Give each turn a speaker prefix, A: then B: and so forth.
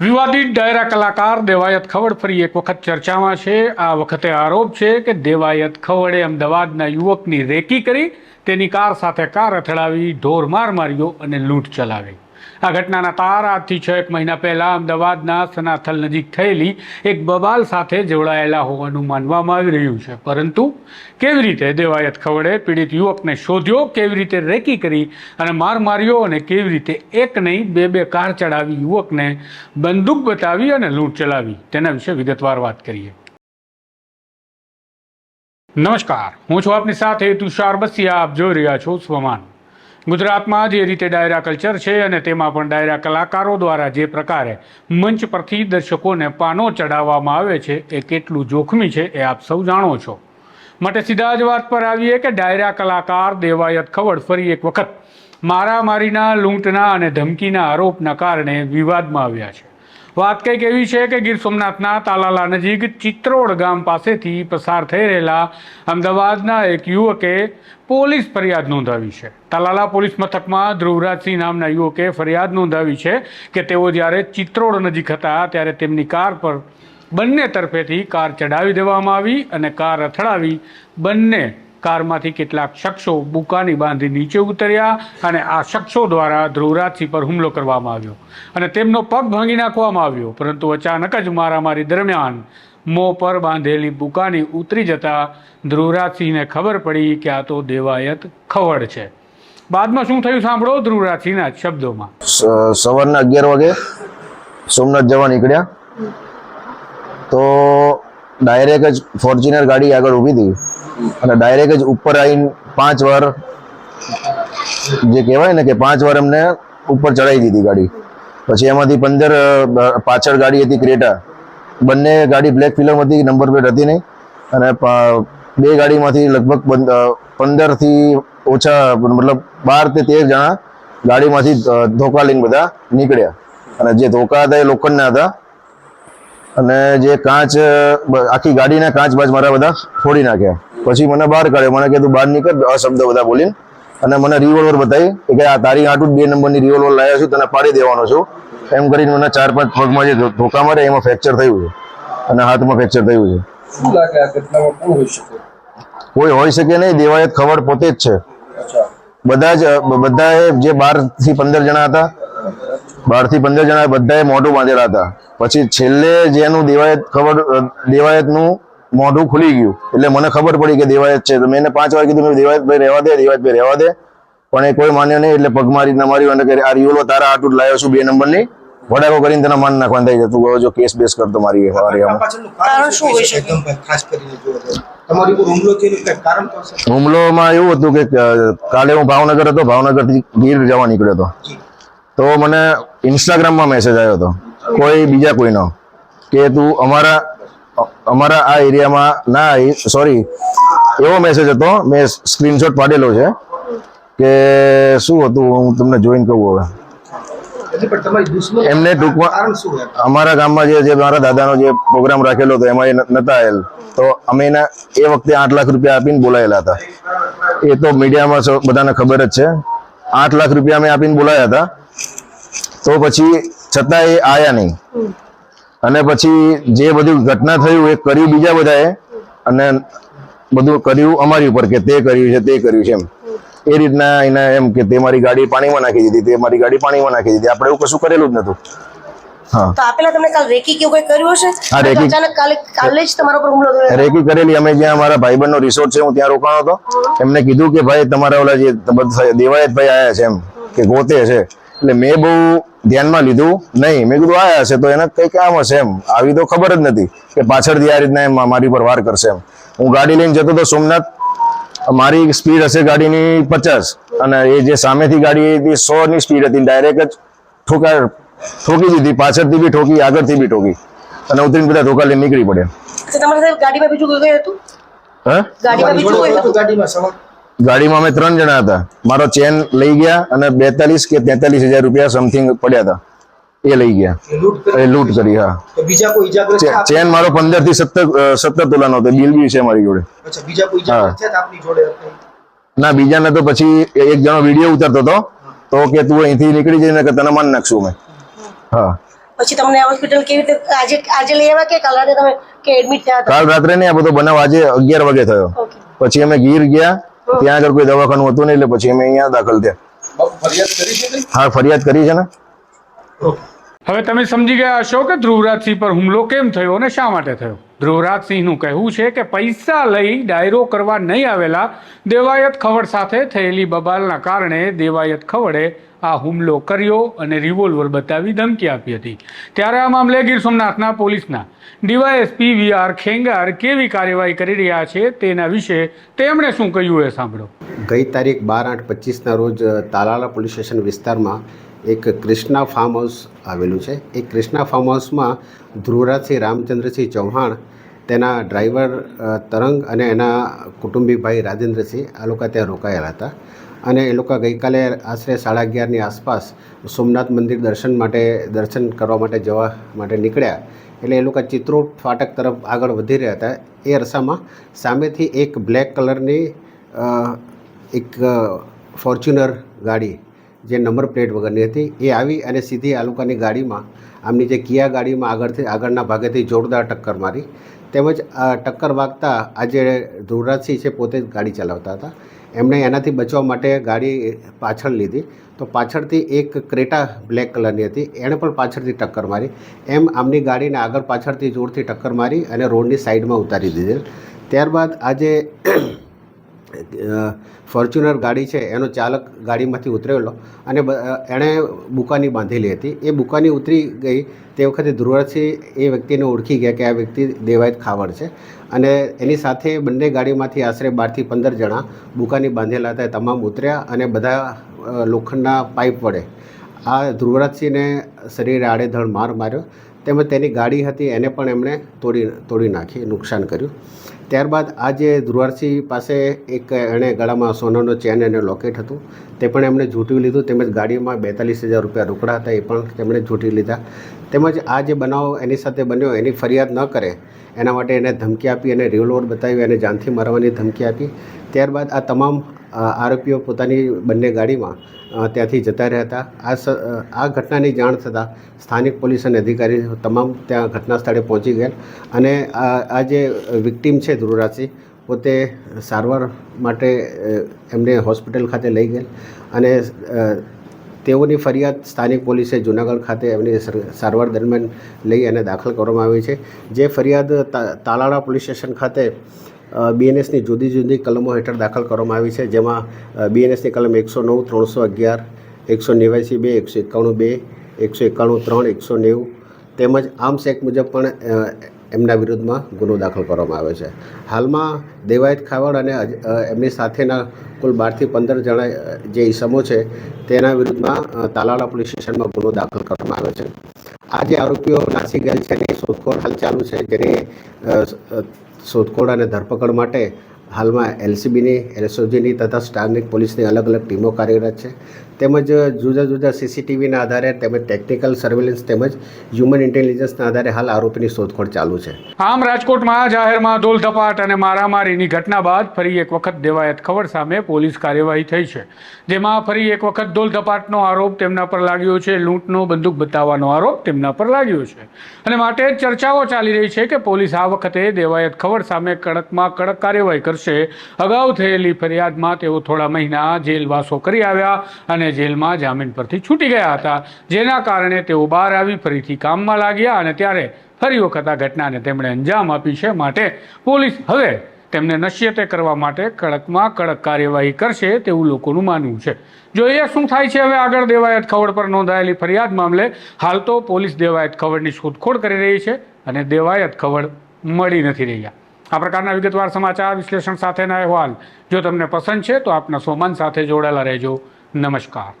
A: વિવાદિત ડાયરા કલાકાર દેવાયત ખવડ ફરી એક વખત ચર્ચામાં છે. આ વખતે આરોપ છે કે દેવાયત ખવડે અમદાવાદના યુવકની રેકી કરી, તેની કાર સાથે કાર અથડાવી ઢોર માર માર્યો અને લૂંટ ચલાવી. આ ઘટનાના તાર આજથી છ એક મહિના પહેલા અમદાવાદના સનાથલ નજીક થયેલી એક બબાલ સાથે જોડાયેલા હોવાનું માનવામાં આવી રહ્યું છે. પરંતુ કેવી રીતે દેવાયત ખવડે, પીડિત યુવકને શોધ્યો, કેવી રીતે રેકી કરી અને માર માર્યો અને કેવી રીતે એક નહીં, બે બે કાર ચડાવી યુવકને બંદૂક બતાવી અને લૂંટ ચલાવી, તેના વિશે વિગતવાર વાત કરીએ. નમસ્કાર, હું છું આપની સાથે તુષાર બસિયા. આપ જોઈ રહ્યા છો સ્વમાન. ગુજરાતમાં જે રીતે ડાયરા કલ્ચર છે અને તેમાં પણ ડાયરા કલાકારો દ્વારા જે પ્રકારે મંચ પરથી દર્શકોને પાનો ચડાવવામાં આવે છે, એ કેટલું જોખમી છે એ આપ સૌ જાણો છો. માટે સીધા જ વાત પર આવીએ કે ડાયરા કલાકાર દેવાયત ખવડ ફરી એક વખત મારામારીના, લૂંટના અને ધમકીના આરોપના કારણે વિવાદમાં આવ્યા છે. વાત કંઈક એવી છે કે ગીર સોમનાથના તાલાલા નજીક ચિત્રોડ ગામ પાસેથી પસાર થઈ રહેલા અમદાવાદના એક યુવકે પોલીસ ફરિયાદ નોંધાવી છે. તાલાલા પોલીસ મથકમાં ધ્રુવરાજસિંહ નામના યુવકે ફરિયાદ નોંધાવી છે કે તેઓ જ્યારે ચિત્રોડ નજીક હતા ત્યારે તેમની કાર પર બંને તરફેથી કાર ચડાવી દેવામાં આવી અને કાર અથડાવી બંને કારમાંથી કેટલાક શખ્સો બુકાની બાંધી નીચે ઉતર્યા અને આ શખ્સો દ્વારા ધ્રુવરાજસિંહ પર હુમલો કરવામાં આવ્યો અને તેમનો પગ ભાંગી નાખવામાં આવ્યો. પરંતુ અચાનક જ મારામારી દરમિયાન મોં પર બાંધેલી બુકાની ઉતરી જતા ધ્રુવરાજસિંહને ખબર પડી કે આ તો દેવાયત ખવડ છે. બાદમાં શું થયું સાંભળો ધ્રુવરાજસિંહના શબ્દોમાં.
B: સવારના અગિયાર વાગે સોમનાથ જવા નીકળ્યા. તો ડાયરેક્ટ જ ફોર્ચ્યુનર ગાડી આગળ ઊભી હતી. અને ડાયરેક્ટ જ ઉપર આવીને પાંચ વાર જે કહેવાય ને કે પાંચ વાર અમને ઉપર ચડાવી દીધી ગાડી. પછી એમાંથી પંદર પાછળ ગાડી હતી ક્રેટા. બંને ગાડી બ્લેક ફિલ્મ હતી નંબર પ્લેટ હતી નહીં. અને બે ગાડીમાંથી લગભગ પંદરથી ઓછા, મતલબ બાર તે તેર જણા ગાડીમાંથી ધોકા લઈને બધા નીકળ્યા. અને જે ધોકા હતા એ લોખંડના હતા. અને જે કાચ આખી ગાડીના કાચ બાજ મારા બધા ફોડી નાખ્યા. પછી મને બહાર કાઢ્યો. મને કીધું બહાર નીકળ. અશબ્દ બધા બોલીને. અને મને રિવોલ્વર બતાવી કે આ તારી આટું બે નંબરની રિવોલ્વર લાવ્યો છું તને પાડી દેવાનો છું. એમ કરીને મને ચાર પાંચ પગમાં જે ધોકા મારે એમાં ફ્રેક્ચર થયું છે. અને હાથમાં ફ્રેક્ચર થયું છે. કોઈ હોઈ શકે નહીં દેવાયત ખબર પોતે જ છે. બધા જ બધાએ જે બારથી પંદર જણા હતા બારથી પંદર જણા બધાએ મોઢું બાંધેલા હતા. પછી છેલ્લે જેનું દેવાયત ખબર દેવાયતનું મોઢું ખુલી ગયું. એટલે મને ખબર પડી કે દેવાયત છે. તો મેં એને પાંચ વાર કીધું મેં દેવાયતભાઈ રહેવા દે દેવાયતભાઈ રહેવા દે. પણ એ કોઈ માન્યો નહીં એટલે પગ મારી ના માર્યું અને આ રિયોલો તારા આટલું લાવ્યો છું બે નંબરની. વડાકો કરીને તેના માન નાખવાનું થઈ જતું હવે જો કેસ બેસ કરતો મારી હુમલોમાં એવું હતું કે કાલે હું ભાવનગર હતો ભાવનગરથી ગીર જવા નીકળ્યો હતો. તો મને ઇન્સ્ટાગ્રામમાં મેસેજ આવ્યો હતો કોઈ બીજા કોઈનો કે તું અમારા અમારા આ એરિયામાં ના સોરી એવો મેસેજ હતો મેં સ્ક્રીનશોટ પાડેલો છે કે શું હતું હું તમને જોઈન કહું હવે. એમને ટૂંકમાં અમારા ગામમાં જે જે મારા દાદાનો જે પ્રોગ્રામ રાખેલો હતો એમાં એ નતા આવેલ. તો અમે એના એ વખતે આઠ લાખ રૂપિયા આપીને બોલાયેલા હતા. એ તો મીડિયામાં બધાને ખબર જ છે. આઠ લાખ રૂપિયા અમે આપીને બોલાયા હતા. તો પછી છતાં એ આયા નહીં. અને પછી જે બધું ઘટના થયું એ કર્યું બીજા બધાએ અને બધું કર્યું અમારી ઉપર કે તે કર્યું છે તે કર્યું છે એમ. એ રીતના એને એમ કે તે મારી ગાડી પાણીમાં નાખી દીધી તે મારી ગાડી પાણીમાં નાખી દીધી. આપણે એવું કશું કરેલું જ નતું
C: તો આપેલા તમને કાલ રેકી કેવું કઈ કર્યું હશે?
B: હા, રેકી.
C: અચાનક કાલે કાલે જ તમારા પર હુમલો થયો.
B: રેકી કરેલી. અમે જ્યાં અમારા ભાઈબંધનો રિસોર્ટ છે હું ત્યાં રોકાણો હતો. એમને કીધું કે ભાઈ તમારા ઓલા જે દેવાયત ભાઈ આયા છે એમ કે ગોતે છે. એટલે મેં બહુ ધ્યાનમાં લીધું નહીં. મેં કીધું આયા છે. તો એને કઈ કામ હશે એમ. આવી તો ખબર જ નથી કે પાછળથી આ રીતના એમ મારી પર વાર કરશે એમ. હું ગાડી લઈને જતો હતો સોમનાથ મારી સ્પીડ હશે ગાડીની પચાસ અને એ જે સામેથી ગાડી હતી સો ની સ્પીડ હતી ડાયરેક્ટ જ ઠોકા ઠોકી દીધી. પાછળથી બી ઠોકી આગળથી બી ઠોકી. અને ઉતરીને બધા ઠોકા લઈને નીકળી પડ્યા.
C: અચ્છા ગાડીમાં બીજું કોઈ હતું?
B: હા?
C: ગાડીમાં બીજું કોઈ હતું?
D: ગાડીમાં સવાર
B: ગાડીમાં અમે ત્રણ જણા હતા. મારો ચેન લઈ ગયા અને બેતાલીસ કે તેતાલીસ હજાર રૂપિયા સમથિંગ પડ્યા હતા. એ લઈ ગયા.
D: એ લૂંટ કરી.
B: એ લૂંટ કરી હા.
D: બીજા કોઈ ઈજાગ્રસ્ત
B: ચેન મારો પંદરથી સત્તર સત્તર તોલાનો હતો. બિલ બી છે મારી જોડે.
D: અચ્છા બીજા કોઈ ઈજાગ્રસ્ત આપની જોડે
B: ના બીજાને તો પછી એક જણો વીડિયો ઉતારતો હતો. તો કે તું અહીંથી નીકળી જઈને કે તને માન નાખશું અમે. હા.
C: પછી તમને હોસ્પિટલ કેવી રીતે આજે આજે લઈ આવ્યા કે કાલ રાતે તમે કે એડમિટ થયા
B: કાલ રાત્રે ને આ બધો બનાવ આજે અગિયાર વાગે થયો. પછી અમે ગીર ગયા. ત્યાં આગળ કોઈ દવાખાનું હતું નહીં એટલે પછી અમે અહીંયા દાખલ થયા. હા ફરિયાદ કરી છે ને?
A: હવે તમે સમજી ગયા હશો કે ધ્રુવરાજસિંહ પર હુમલો કેમ થયો અને શા માટે થયો? ધ્રુવરાજસિંહનું કહેવું છે કે પૈસા લઈ ડાયરો કરવા નહીં આવેલા દેવાયત ખવડ સાથે થયેલી બબાલના કારણે દેવાયત ખવડે આ હુમલો કર્યો અને રિવોલ્વર બતાવી ધમકી આપી હતી. ત્યારે આ મામલે ગીર સોમનાથના પોલીસના ડીવાયએસપી વી આર ખેંગાર કેવી કાર્યવાહી કરી રહ્યા છે તેના વિશે તેમણે શું કહ્યું એ સાંભળો.
E: ગઈ તારીખ બાર આઠ પચીસના રોજ તાલાલા પોલીસ સ્ટેશન વિસ્તારમાં એક ક્રિષ્ના ફાર્મ હાઉસ આવેલું છે. એ ક્રિષ્ના ફાર્મ હાઉસમાં ધ્રુવરાજસિંહ રામચંદ્રસિંહ ચૌહાણ, તેના ડ્રાઈવર તરંગ અને એના કુટુંબી ભાઈ રાજેન્દ્રસિંહ આ લોકો ત્યાં રોકાયેલા હતા. અને એ લોકો ગઈકાલે આશરે સાડા અગિયારની આસપાસ સોમનાથ મંદિર દર્શન માટે, દર્શન કરવા માટે જવા માટે નીકળ્યા. એટલે એ લોકો ચિત્રોડ ફાટક તરફ આગળ વધી રહ્યા હતા. એ અરસામાં સામેથી એક બ્લેક કલરની એક ફોર્ચ્યુનર ગાડી જે નંબર પ્લેટ વગરની હતી, એ આવી અને સીધી આ લોકોની ગાડીમાં, આમની જે કિયા ગાડીમાં આગળથી, આગળના ભાગેથી જોરદાર ટક્કર મારી. તેમજ આ ટક્કર વાગતા આજે ધ્રુવરાજસિંહ છે પોતે જ ગાડી ચલાવતા હતા. એમણે એનાથી બચવા માટે ગાડી પાછળ લીધી. તો પાછળથી એક ક્રેટા બ્લેક કલરની હતી. એણે પણ પાછળથી ટક્કર મારી. એમ આમની ગાડીને આગળ પાછળથી જોરથી ટક્કર મારી અને રોડની સાઈડમાં ઉતારી દીધેલ. ત્યારબાદ આજે ફોર્ચ્યુનર ગાડી છે, એનો ચાલક ગાડીમાંથી ઉતરેલો અને એણે બુકાની બાંધેલી હતી. એ બુકાની ઉતરી ગઈ તે વખતે ધ્રુવરાજસિંહ એ વ્યક્તિને ઓળખી ગયા કે આ વ્યક્તિ દેવાયત ખાવડ છે અને એની સાથે બંને ગાડીમાંથી આશરે બારથી પંદર જણા બુકાની બાંધેલા હતા તમામ ઉતર્યા અને બધા લોખંડના પાઇપ વડે. આ ધ્રુવરાજસિંહને શરીરે આડેધડ માર માર્યો. તેમજ તેની ગાડી હતી, એને પણ એમણે તોડી તોડી નાખી, નુકસાન કર્યું. ત્યારબાદ આ જે ધ્રુવરાજસિંહ પાસે એક એણે ગળામાં સોનાનો ચેન અને લોકેટ હતું, તે પણ એમણે ઝૂંટવી લીધું. તેમજ ગાડીમાં બેતાલીસ હજાર રૂપિયા રોકડા હતા, એ પણ તેમણે ઝૂંટી લીધા. તેમજ આ જે બનાવ એની સાથે બન્યો, એની ફરિયાદ ન કરે, એના માટે એને ધમકી આપી અને રિવોલ્વર બતાવી અને જાનથી મારવાની ધમકી આપી. ત્યારબાદ આ તમામ આરોપીઓ પોતાની બંને ગાડીમાં ત્યાંથી જતા રહ્યા હતા. આ આ ઘટનાની જાણ થતાં સ્થાનિક પોલીસ અને અધિકારી તમામ ત્યાં ઘટના સ્થળે પહોંચી ગયા અને આ જે વિક્ટીમ છે ધ્રુવરાજસિંહ, પોતે સારવાર માટે એમને હોસ્પિટલ ખાતે લઈ ગયેલ અને તેઓની ફરિયાદ સ્થાનિક પોલીસે જૂનાગઢ ખાતે એમની સર- સારવાર દરમિયાન લઈ અને દાખલ કરવામાં આવી છે. જે ફરિયાદ તાલાળા પોલીસ સ્ટેશન ખાતે બીએનએસની જુદી જુદી કલમો હેઠળ દાખલ કરવામાં આવી છે, જેમાં બીએનએસની કલમ એકસો નવ, ત્રણસો અગિયાર, એકસો નેવ્યાસી બે, એકસો એકાણું બે, એકસો એકાણું ત્રણ, એકસો નેવું તેમજ આર્મ્સ એક્ટ મુજબ પણ એમના વિરુદ્ધમાં ગુનો દાખલ કરવામાં આવ્યો છે. હાલમાં દેવાયત ખાવડ અને એમની સાથેના કુલ બારથી પંદર જણા જે ઈસમો છે, તેના વિરુદ્ધમાં તાલાળા પોલીસ સ્ટેશનમાં ગુનો દાખલ કરવામાં આવ્યો છે. આ જે આરોપીઓ નાસી ગયેલ છે એની શોધખોળ હાલ ચાલુ છે, જેની શોધખોળ અને ધરપકડ માટે હાલમાં એલસીબીની, એલએસઓજીની તથા સ્થાનિક પોલીસની અલગ અલગ ટીમો કાર્યરત છે. તેમજ જુદા જુદા સીસીટીવીના આધારે તેમજ ટેકનિકલ સર્વેલન્સ તેમજ હ્યુમન ઇન્ટેલિજન્સના આધારે હાલ આરોપીની શોધખોળ ચાલુ છે.
A: આમ રાજકોટમાં જાહેરમાં ધોલ ધપાટ અને મારામારીની ઘટના બાદ ફરી એક વખત દેવાયત ખવડ સામે પોલીસ કાર્યવાહી થઈ છે. જેમાં ફરી એક વખત ધોલ ધપાટનો આરોપ તેમના પર લાગ્યો છે, લૂંટનો બંદૂક બતાવવાનો આરોપ તેમના પર લાગ્યો છે. અને માટે ચર્ચાઓ ચાલી રહી છે કે પોલીસ આ વખતે દેવાયત ખવડ સામે કડકમાં કડક કાર્યવાહી કરશે. અગાઉ થયેલી ફરિયાદમાં તેઓ થોડા મહિના જેલવાસો કરી આવ્યા અને જેલમાં જામીન પરથી છૂટી ગયા હતા. જેના કારણે તેઓ બહાર આવી ફરીથી કામમાં લાગ્યા અને ત્યારે ફરી વખત આ ઘટનાને તેમણે અંજામ આપી છે માટે પોલીસ હવે તેમને નશ્યતે કરવા માટે કડકમાં કડક કાર્યવાહી કરશે તેવું લોકોનું માનવું છે. જોઈએ શું થાય છે હવે આગળ. દેવાયત ખવડ પર નોંધાયેલી ફરિયાદ મામલે હાલ તો પોલીસ દેવાયત ખવડની શોધખોળ કરી રહી છે અને દેવાયત ખવડ મળી નથી રહ્યા. આ પ્રકારના વિગતવાર સમાચાર વિશ્લેષણ સાથેના અહેવાલ. જો તમને પસંદ છે તો આપના સોમાન સાથે જોડાયેલા રહેજો. નમસ્કાર.